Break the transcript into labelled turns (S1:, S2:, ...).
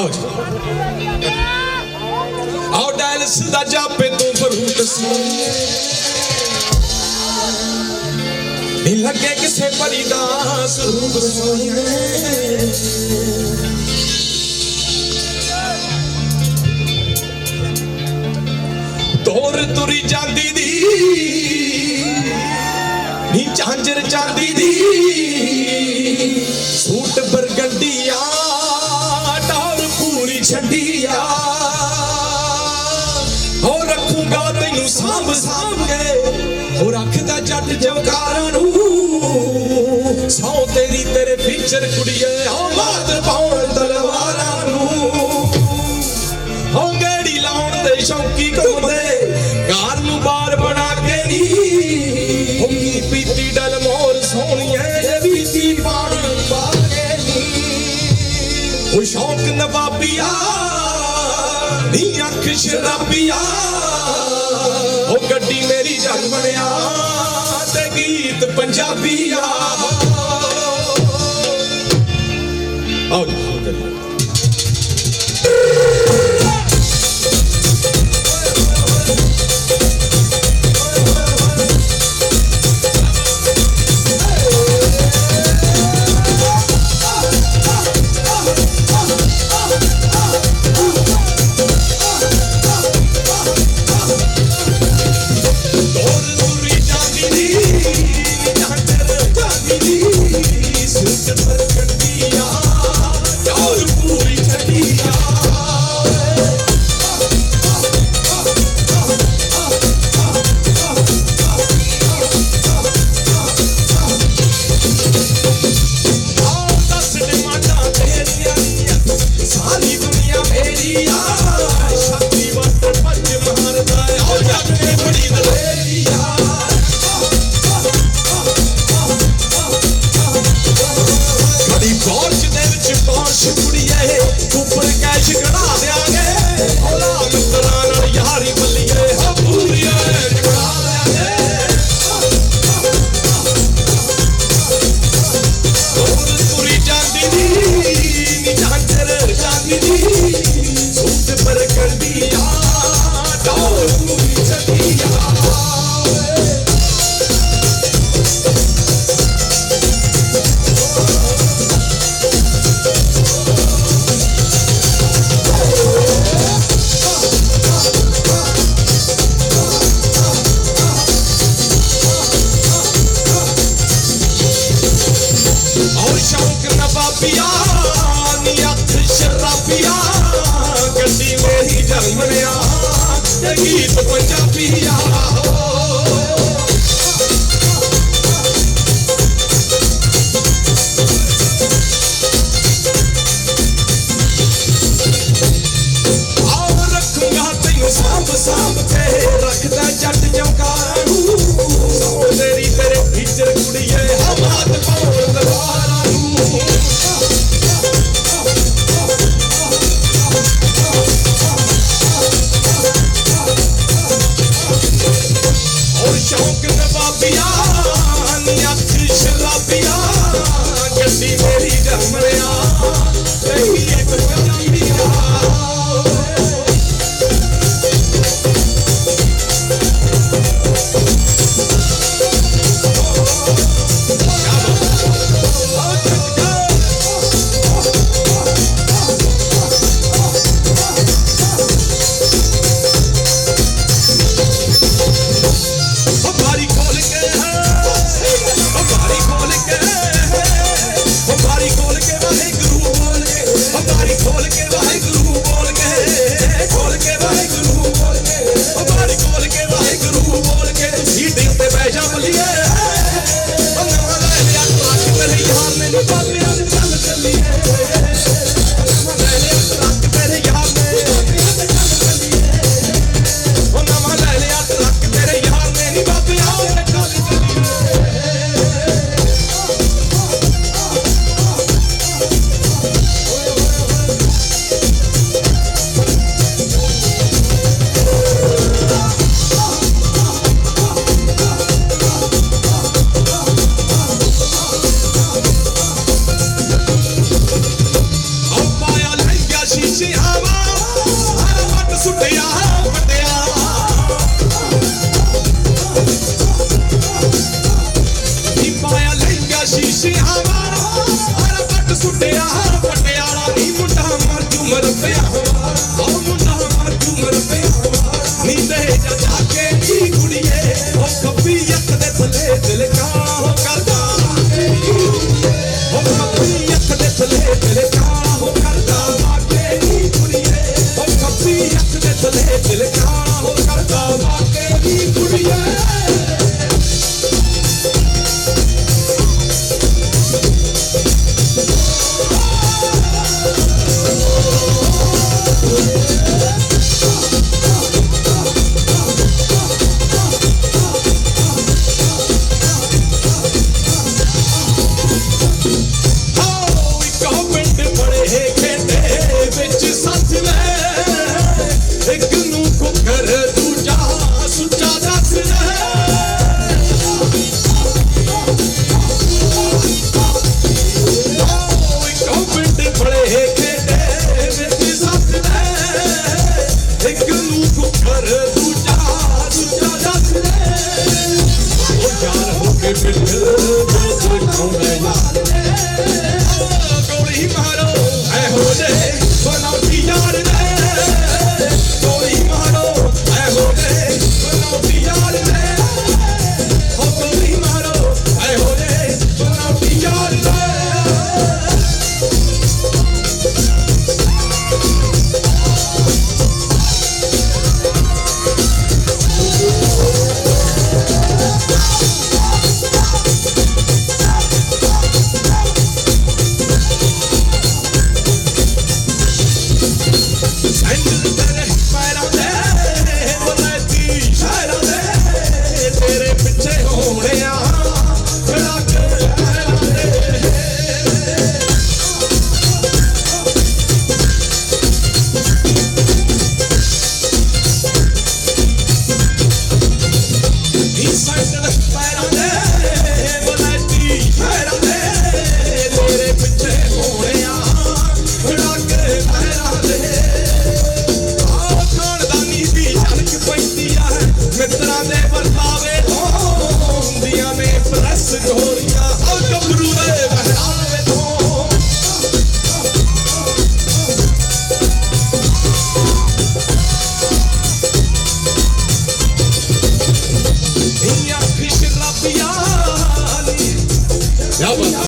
S1: ਆਓ ਜੀ। ਆਓ ਡਾਇਲਸ ਦਾ ਜਾਪੇ ਤੂੰ ਬਰੂਟ ਸੋਈਏ ਨੀ ਲੱਗੇ ਕਿਸੇ ਪਰੀ ਦਾ ਸਰੂਪ ਸੋਈਏ ਤੇਰੇ ਕੁੜੀਏ, ਹੋ ਮਾਤ ਪਾਉਣ ਤਲਵਾਰਾਂ ਨੂੰ। ਹੋ ਗੇੜੀ ਲਾਉਣ ਦੇ ਸ਼ੌਕੀ ਘੁੰਮਦੇ, ਘਰ ਨੂੰ ਬਾਰ ਬਣਾ ਕੇ ਨੀ। ਹੋ ਕੀ ਪੀਤੀ ਡਲ ਮੋਰ ਸੋਹਣੀਏ, ਜੇ ਬੀਤੀ ਪਾਣ ਪਾ ਨੀ। ਉਹ ਸ਼ੌਕ ਨਵਾਬੀਆ, ਨੀ ਅੱਖ ਸ਼ਰਾਬੀਆ ਉਹ ਗੱਡੀ ਮੇਰੀ ਜਗ ਬਣਿਆ, ਤੇ ਗੀਤ ਪੰਜਾਬੀਆ। ਆਓ ਸ਼ੌਕ ਨੀ ਅੱਖ ਸ਼ਰਾਬੀਆ ਗੱਡੀ ਮੇਰੀ ਜਰਮਣਿਆ ਤੇ ਗੀਤ ਪੰਜਾਬੀਆ ਗੱਡੀ